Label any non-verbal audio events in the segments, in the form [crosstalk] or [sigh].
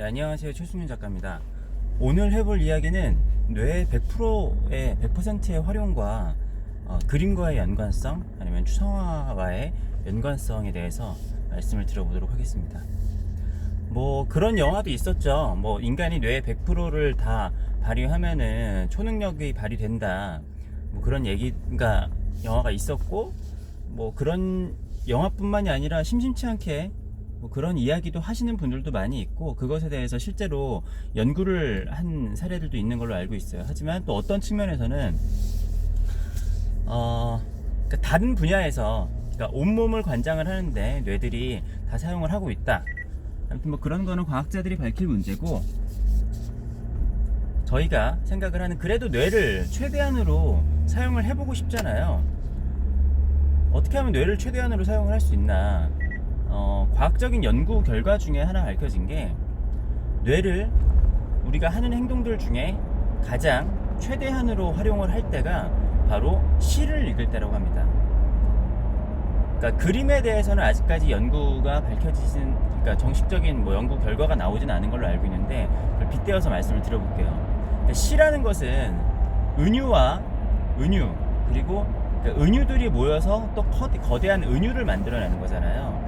네, 안녕하세요. 최승윤 작가입니다. 오늘 해볼 이야기는 뇌 100%의 100%의 활용과 어, 그림과의 연관성 아니면 추상화와의 연관성에 대해서 말씀을 드려보도록 하겠습니다. 뭐 그런 영화도 있었죠. 뭐 인간이 뇌의 100%를 다 발휘하면은 초능력이 발휘된다. 뭐 그런 얘기가 영화가 있었고 뭐 그런 영화뿐만이 아니라 심심치 않게 뭐 그런 이야기도 하시는 분들도 많이 있고 그것에 대해서 실제로 연구를 한 사례들도 있는 걸로 알고 있어요. 하지만 또 어떤 측면에서는 어 그러니까 다른 분야에서 그러니까 온몸을 관장을 하는데 뇌들이 다 사용을 하고 있다. 아무튼 뭐 그런 거는 과학자들이 밝힐 문제고 저희가 생각을 하는 그래도 뇌를 최대한으로 사용을 해보고 싶잖아요. 어떻게 하면 뇌를 최대한으로 사용을 할 수 있나? 어, 과학적인 연구 결과 중에 하나 밝혀진 게 뇌를 우리가 하는 행동들 중에 가장 최대한으로 활용을 할 때가 바로 시를 읽을 때라고 합니다. 그러니까 그림에 대해서는 아직까지 연구가 밝혀지진 그러니까 정식적인 뭐 연구 결과가 나오진 않은 걸로 알고 있는데 그걸 빗대어서 말씀을 드려볼게요. 그러니까 시라는 것은 은유와 은유 그리고 그러니까 은유들이 모여서 또 커- 거대한 은유를 만들어내는 거잖아요.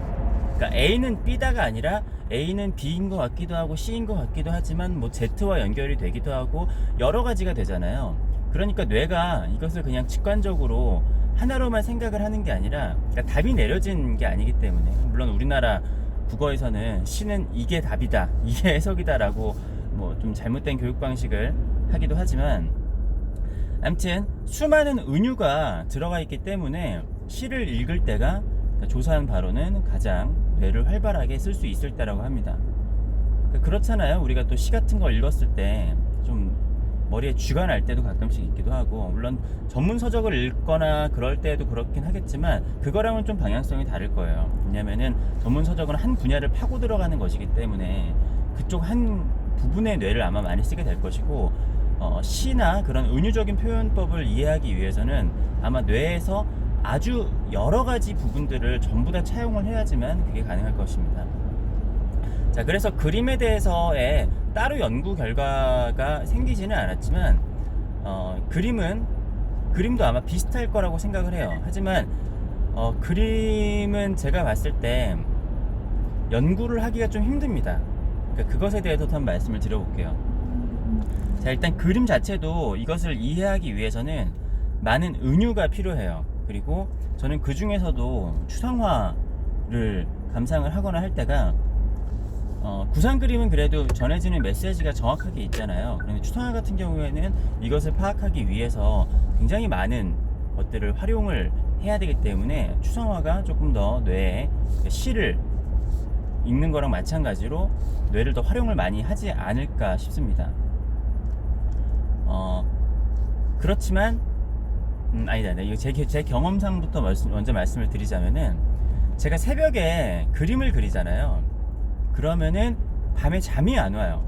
그러니까 A는 B다가 아니라 A는 B인 것 같기도 하고 C인 것 같기도 하지만 뭐 Z와 연결이 되기도 하고 여러 가지가 되잖아요. 그러니까 뇌가 이것을 그냥 직관적으로 하나로만 생각을 하는 게 아니라 그러니까 답이 내려진 게 아니기 때문에 물론 우리나라 국어에서는 C는 이게 답이다, 이게 해석이다라고 뭐 좀 잘못된 교육 방식을 하기도 하지만 아무튼 수많은 은유가 들어가 있기 때문에 시를 읽을 때가 조사한 바로는 가장 뇌를 활발하게 쓸 수 있을 때라고 합니다. 그러니까 그렇잖아요. 우리가 또 시 같은 거 읽었을 때 좀 머리에 쥐가 날 때도 가끔씩 있기도 하고 물론 전문 서적을 읽거나 그럴 때도 그렇긴 하겠지만 그거랑은 좀 방향성이 다를 거예요. 왜냐면은 전문 서적은 한 분야를 파고 들어가는 것이기 때문에 그쪽 한 부분의 뇌를 아마 많이 쓰게 될 것이고 어, 시나 그런 은유적인 표현법을 이해하기 위해서는 아마 뇌에서 아주 여러 가지 부분들을 전부 다 차용을 해야지만 그게 가능할 것입니다. 자, 그래서 그림에 대해서의 따로 연구 결과가 생기지는 않았지만, 어, 그림은, 그림도 아마 비슷할 거라고 생각을 해요. 하지만, 어, 그림은 제가 봤을 때 연구를 하기가 좀 힘듭니다. 그러니까 그것에 대해서 한번 말씀을 드려볼게요. 자, 일단 그림 자체도 이것을 이해하기 위해서는 많은 은유가 필요해요. 그리고 저는 그 중에서도 추상화를 감상을 하거나 할 때가 어, 구상 그림은 그래도 전해지는 메시지가 정확하게 있잖아요. 그런데 추상화 같은 경우에는 이것을 파악하기 위해서 굉장히 많은 것들을 활용을 해야 되기 때문에 추상화가 조금 더 뇌에 시를 읽는 거랑 마찬가지로 뇌를 더 활용을 많이 하지 않을까 싶습니다. 어, 그렇지만, 음, 아니다, 네, 이거 제, 제 경험상부터 말씀- 먼저 말씀을 드리자면은, 제가 새벽에 그림을 그리잖아요. 그러면은 밤에 잠이 안 와요.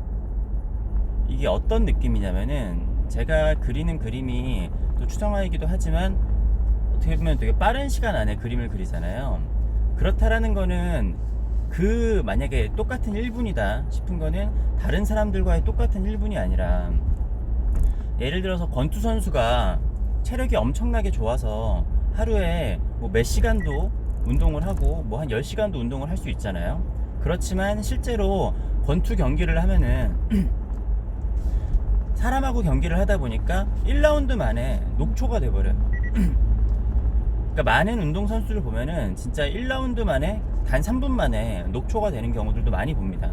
이게 어떤 느낌이냐면은, 제가 그리는 그림이 또 추상화이기도 하지만, 어떻게 보면 되게 빠른 시간 안에 그림을 그리잖아요. 그렇다라는 거는 그 만약에 똑같은 1분이다 싶은 거는 다른 사람들과의 똑같은 1분이 아니라 예를 들어서 권투 선수가 체력이 엄청나게 좋아서 하루에 뭐 몇 시간도 운동을 하고 뭐 한 10시간도 운동을 할 수 있잖아요. 그렇지만 실제로 권투 경기를 하면은 [clears throat] 사람하고 경기를 하다 보니까 1라운드 만에 녹초가 돼버려요. [clears throat] 그러니까 많은 운동 선수를 보면은 진짜 1라운드 만에 단 3분 만에 녹초가 되는 경우들도 많이 봅니다.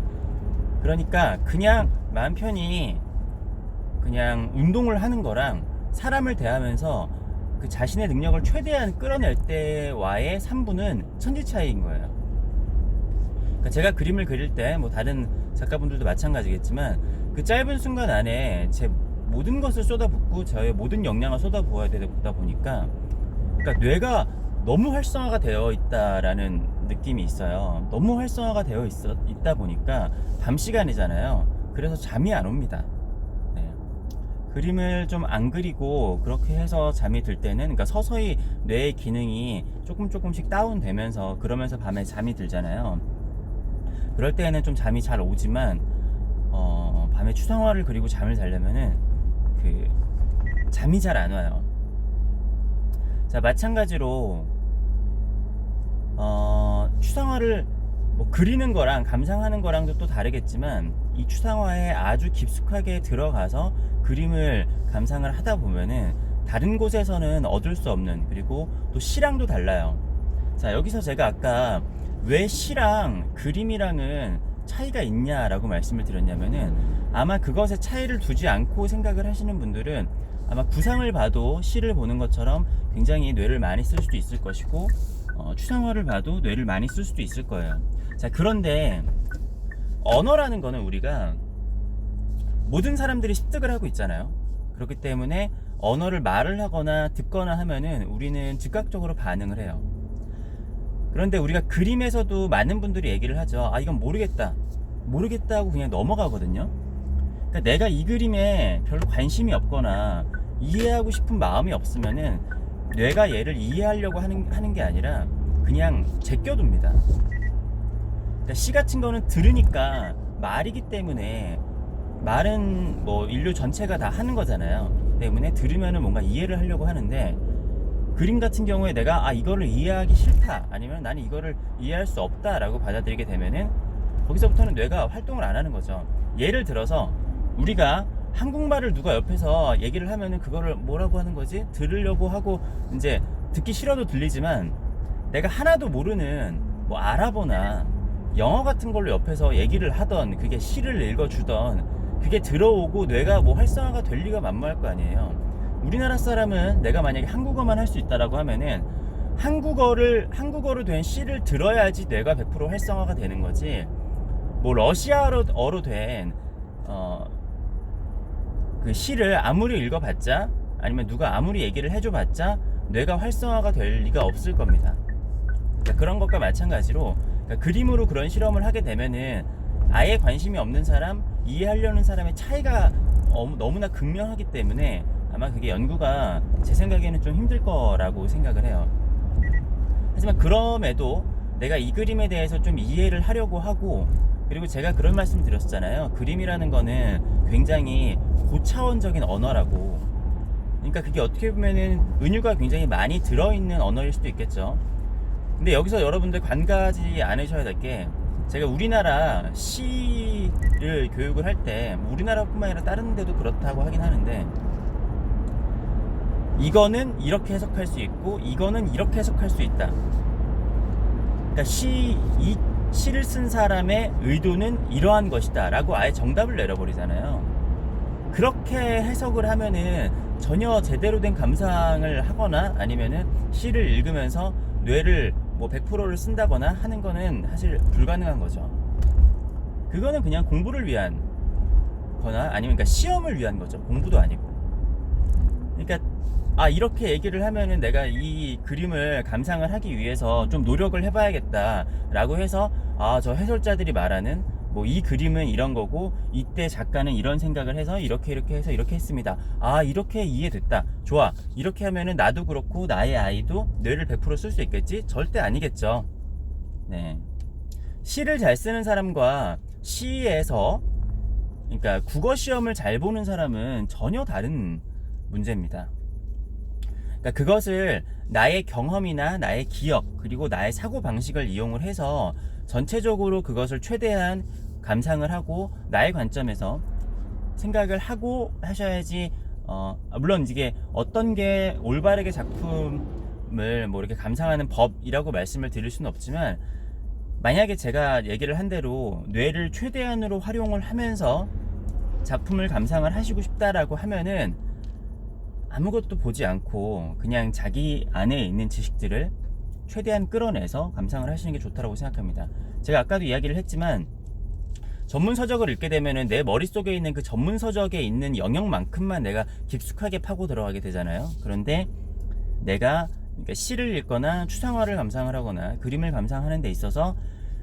그러니까 그냥 마음 편히 그냥 운동을 하는 거랑 사람을 대하면서 그 자신의 능력을 최대한 끌어낼 때와의 3분은 천지 차이인 거예요. 그러니까 제가 그림을 그릴 때 뭐 다른 작가분들도 마찬가지겠지만 그 짧은 순간 안에 제 모든 것을 쏟아붓고 저의 모든 역량을 쏟아부어야 되다 보니까 그러니까 뇌가 너무 활성화가 되어 있다라는 느낌이 있어요. 너무 활성화가 되어 있어, 있다 보니까 밤 시간이잖아요. 그래서 잠이 안 옵니다. 네. 그림을 좀 안 그리고 그렇게 해서 잠이 들 때는 그러니까 서서히 뇌의 기능이 조금 조금씩 다운되면서 그러면서 밤에 잠이 들잖아요. 그럴 때에는 좀 잠이 잘 오지만 어, 밤에 추상화를 그리고 잠을 자려면은 그 잠이 잘 안 와요. 자 마찬가지로 어, 추상화를 뭐 그리는 거랑 감상하는 거랑도 또 다르겠지만 이 추상화에 아주 깊숙하게 들어가서 그림을 감상을 하다 보면은 다른 곳에서는 얻을 수 없는 그리고 또 시랑도 달라요. 자 여기서 제가 아까 왜 시랑 그림이랑은 차이가 있냐라고 말씀을 드렸냐면은 아마 그것에 차이를 두지 않고 생각을 하시는 분들은 아마 구상을 봐도 시를 보는 것처럼 굉장히 뇌를 많이 쓸 수도 있을 것이고 어, 추상화를 봐도 뇌를 많이 쓸 수도 있을 거예요. 자 그런데 언어라는 거는 우리가 모든 사람들이 습득을 하고 있잖아요. 그렇기 때문에 언어를 말을 하거나 듣거나 하면은 우리는 즉각적으로 반응을 해요. 그런데 우리가 그림에서도 많은 분들이 얘기를 하죠. 아, 이건 모르겠다. 모르겠다 하고 그냥 넘어가거든요. 그러니까 내가 이 그림에 별로 관심이 없거나 이해하고 싶은 마음이 없으면은 뇌가 얘를 이해하려고 하는, 하는 게 아니라 그냥 제껴둡니다. 그러니까 시 같은 거는 들으니까 말이기 때문에 말은 뭐 인류 전체가 다 하는 거잖아요. 때문에 들으면은 뭔가 이해를 하려고 하는데 그림 같은 경우에 내가 아 이거를 이해하기 싫다 아니면 나는 이거를 이해할 수 없다라고 받아들이게 되면은 거기서부터는 뇌가 활동을 안 하는 거죠. 예를 들어서 우리가 한국말을 누가 옆에서 얘기를 하면은 그거를 뭐라고 하는 거지? 들으려고 하고 이제 듣기 싫어도 들리지만 내가 하나도 모르는 뭐 아랍어나 영어 같은 걸로 옆에서 얘기를 하던 그게 시를 읽어주던 그게 들어오고 뇌가 뭐 활성화가 될 리가 만무할 거 아니에요. 우리나라 사람은 내가 만약에 한국어만 할 수 있다라고 하면은 한국어를 한국어로 된 시를 들어야지 뇌가 100% 활성화가 되는 거지. 뭐 러시아어로 된 어, 그 시를 아무리 읽어봤자 아니면 누가 아무리 얘기를 해줘봤자 뇌가 활성화가 될 리가 없을 겁니다. 그러니까 그런 것과 마찬가지로 그러니까 그림으로 그런 실험을 하게 되면은 아예 관심이 없는 사람, 이해하려는 사람의 차이가 어- 너무나 극명하기 때문에 아마 그게 연구가 제 생각에는 좀 힘들 거라고 생각을 해요. 하지만 그럼에도 내가 이 그림에 대해서 좀 이해를 하려고 하고 그리고 제가 그런 말씀 드렸잖아요. 그림이라는 거는 굉장히 고차원적인 언어라고. 그러니까 그게 어떻게 보면은 은유가 굉장히 많이 들어있는 언어일 수도 있겠죠. 근데 여기서 여러분들 관가하지 않으셔야 될 게 제가 우리나라 시를 교육을 할 때 우리나라뿐만 아니라 다른 데도 그렇다고 하긴 하는데 이거는 이렇게 해석할 수 있고 이거는 이렇게 해석할 수 있다. 그러니까 시, 이 시를 쓴 사람의 의도는 이러한 것이다 라고 아예 정답을 내려버리잖아요. 그렇게 해석을 하면은 전혀 제대로 된 감상을 하거나 아니면은 시를 읽으면서 뇌를 뭐 100%를 쓴다거나 하는 거는 사실 불가능한 거죠. 그거는 그냥 공부를 위한 거나 아니면 그러니까 시험을 위한 거죠. 공부도 아니고. 그러니까 아 이렇게 얘기를 하면은 내가 이 그림을 감상을 하기 위해서 좀 노력을 해봐야겠다라고 해서 아 저 해설자들이 말하는 뭐 이 그림은 이런 거고 이때 작가는 이런 생각을 해서 이렇게 이렇게 해서 이렇게 했습니다. 아 이렇게 이해됐다. 좋아. 이렇게 하면은 나도 그렇고 나의 아이도 뇌를 100%쓸 수 있겠지? 절대 아니겠죠. 네. 시를 잘 쓰는 사람과 시에서 그러니까 국어 시험을 잘 보는 사람은 전혀 다른 문제입니다. 그러니까 그것을 나의 경험이나 나의 기억 그리고 나의 사고 방식을 이용을 해서 전체적으로 그것을 최대한 감상을 하고 나의 관점에서 생각을 하고 하셔야지 어 물론 이게 어떤 게 올바르게 작품을 뭐 이렇게 감상하는 법이라고 말씀을 드릴 수는 없지만 만약에 제가 얘기를 한 대로 뇌를 최대한으로 활용을 하면서 작품을 감상을 하시고 싶다라고 하면은 아무것도 보지 않고 그냥 자기 안에 있는 지식들을 최대한 끌어내서 감상을 하시는 게 좋다고 생각합니다. 제가 아까도 이야기를 했지만 전문 서적을 읽게 되면은 내 머릿속에 있는 그 전문 서적에 있는 영역만큼만 내가 깊숙하게 파고 들어가게 되잖아요. 그런데 내가 그러니까 시를 읽거나 추상화를 감상을 하거나 그림을 감상하는 데 있어서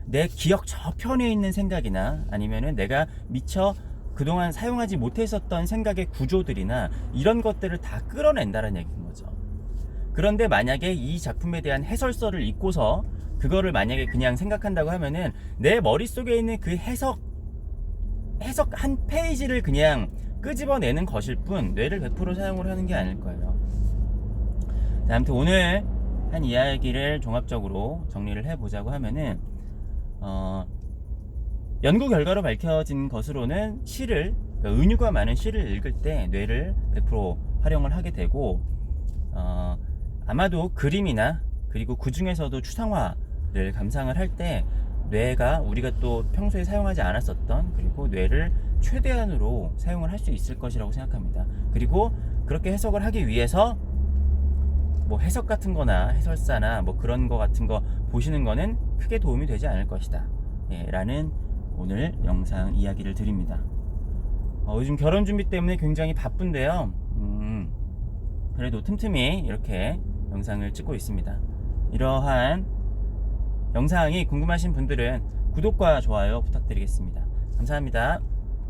내 기억 저편에 있는 생각이나 아니면은 내가 미처 그동안 사용하지 못했었던 생각의 구조들이나 이런 것들을 다 끌어낸다는 얘기인 거죠. 그런데 만약에 이 작품에 대한 해설서를 읽고서 그거를 만약에 그냥 생각한다고 하면은 내 머릿속에 있는 그 해석 해석 한 페이지를 그냥 끄집어내는 것일 뿐 뇌를 100% 사용을 하는 게 아닐 거예요. 자, 아무튼 오늘 한 이야기를 종합적으로 정리를 해보자고 하면은 어, 연구 결과로 밝혀진 것으로는 시를 그러니까 은유가 많은 시를 읽을 때 뇌를 100% 활용을 하게 되고 어, 아마도 그림이나 그리고 그 중에서도 추상화를 감상을 할 때 뇌가 우리가 또 평소에 사용하지 않았었던 그리고 뇌를 최대한으로 사용을 할 수 있을 것이라고 생각합니다. 그리고 그렇게 해석을 하기 위해서 뭐 해석 같은 거나 해설사나 뭐 그런 거 같은 거 보시는 거는 크게 도움이 되지 않을 것이다. 예, 라는 오늘 영상 이야기를 드립니다. 어, 요즘 결혼 준비 때문에 굉장히 바쁜데요. 음, 그래도 틈틈이 이렇게 영상을 찍고 있습니다. 이러한 영상이 궁금하신 분들은 구독과 좋아요 부탁드리겠습니다. 감사합니다.